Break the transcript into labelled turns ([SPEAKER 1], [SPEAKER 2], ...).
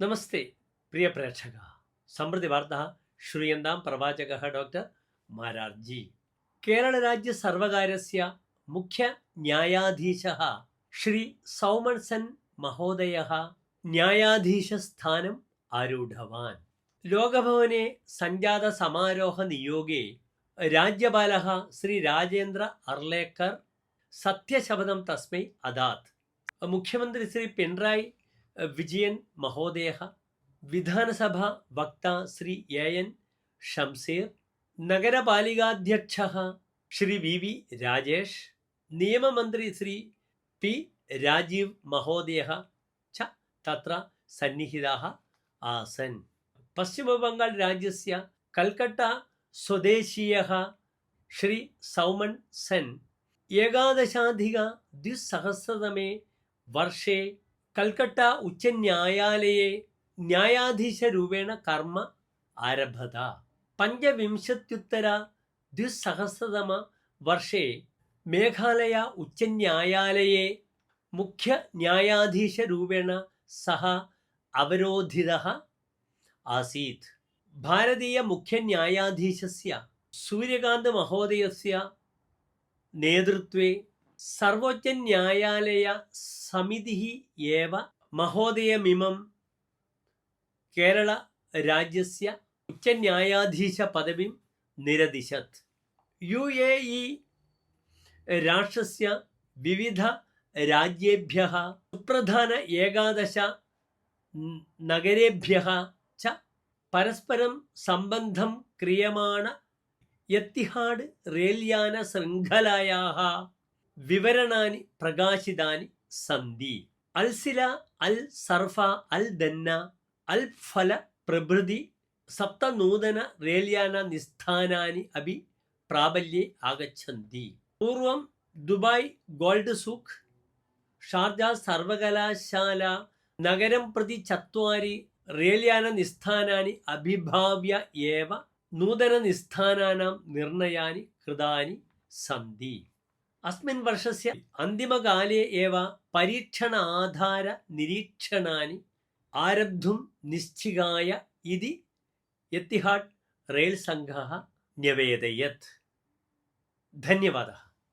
[SPEAKER 1] നമസ്തേ പ്രിയ പ്രേക്ഷക. സമൃദ്ധി വാർത്ത ശ്രൂയന്താം പ്രവാചക ഡോക്ടർ മാരാർജി. കേരളരാജ്യ സർവകാരസ്യ മുഖ്യ ന്യായാധീശ ശ്രീ സൗമൺസൻ മഹോദയ ന്യായാധീശസ്ഥാനം ആരൂഢവാൻ. ലോകഭവനെ സഞ്ജാത സമാരോഹ നിയോഗേ രാജ്യപാല ശ്രീ രാജേന്ദ്ര അർലേക്കർ സത്യശപഥം തസ്മൈ അദാത്. മുഖ്യമന്ത്രി ശ്രീ പിണറായി വിജയൻ മഹോദയ വിധാനസഭ വക്ത ശ്രീ എ എൻ ഷംസീർ നഗരപാലികാധ്യക്ഷ ശ്രീ വി വി രാജേഷ് നിയമമന്ത്രി ശ്രീ പി രാജീവ് മഹോദയ ച തത്ര സന്നിഹിതാ ആസൻ. പശ്ചിമബംഗാൾ രാജ്യസ്യ കൽക്കട്ട സ്വദേശീയ ശ്രീ സൗമൺ സെൻ. ഏകാദശാധിക ദ്വിസഹസ്രതമേ വർഷേ കൽക്കട്ട ഉച്ച ന്യായാലയെ ന്യായാധീശ രൂപേണ കർമ്മ ആരഭത പഞ്ചവിംശത്യുത്തര ദ്വിസഹസ്രതമ വർഷേ മേഘാലയ ഉച്ച ന്യായാലയെ മുഖ്യ ന്യായാധീശ രൂപേണ സഹ അവരോധിത ആസീത്. ഭാരതീയ മുഖ്യ ന്യായാധീശസ്യ സൂര്യകാന്ത് മഹോദയസ്യ നേതൃത്വേ സർവോച്ചന്യായാലയ സമിതി ഏവ മഹോദയമിമം കേരള രാജ്യസ്യ ഉച്ചന്യായാധീശ പദവിം നിരദിശത് യു എ ഇ രാഷ്ട്രസ്യ വിവിധ രാജ്യേഭ്യ സുപ്രധാന ഏകാദശ നഗരേഭ്യ ച പരസ്പരം സംബന്ധം ക്രിയമാണ എത്തിഹാഡ് റെയിൽയാന ശൃംഖലയാ വിവരണാനി പ്രകാശിതാനി സന്ധി. അൽസില അൽ സർഫ അൽ ദന്ന അൽ ഫല പ്രഭൃതി സപ്തനൂതന റേലിയാന നിസ്ഥാനാനി അഭി പ്രാബല്യേ ആഗച്ഛന്തി. പൂർവം ദുബായ് ഗോൾഡ് സൂഖ് ഷാർജ സർവകലാശാല നഗരം പ്രതി ചത്വാരി റേലിയാന നിസ്ഥാനാനി അഭിഭാവ്യ ഏവ നൂതന നിസ്ഥാനാനാം നിർണയാനി കൃതാനി സന്തി അസ്മിൻ വർഷസ്യ അന്തിമകാലേ ഏവ പരീക്ഷണ ആധാര നിരീക്ഷണാനി ആരബ്ധും നിശ്ചികായ ഇതി എത്തിഹാട്ട് റെയിൽ സംഘ ന്യവേദയത് ധന്യവാദ.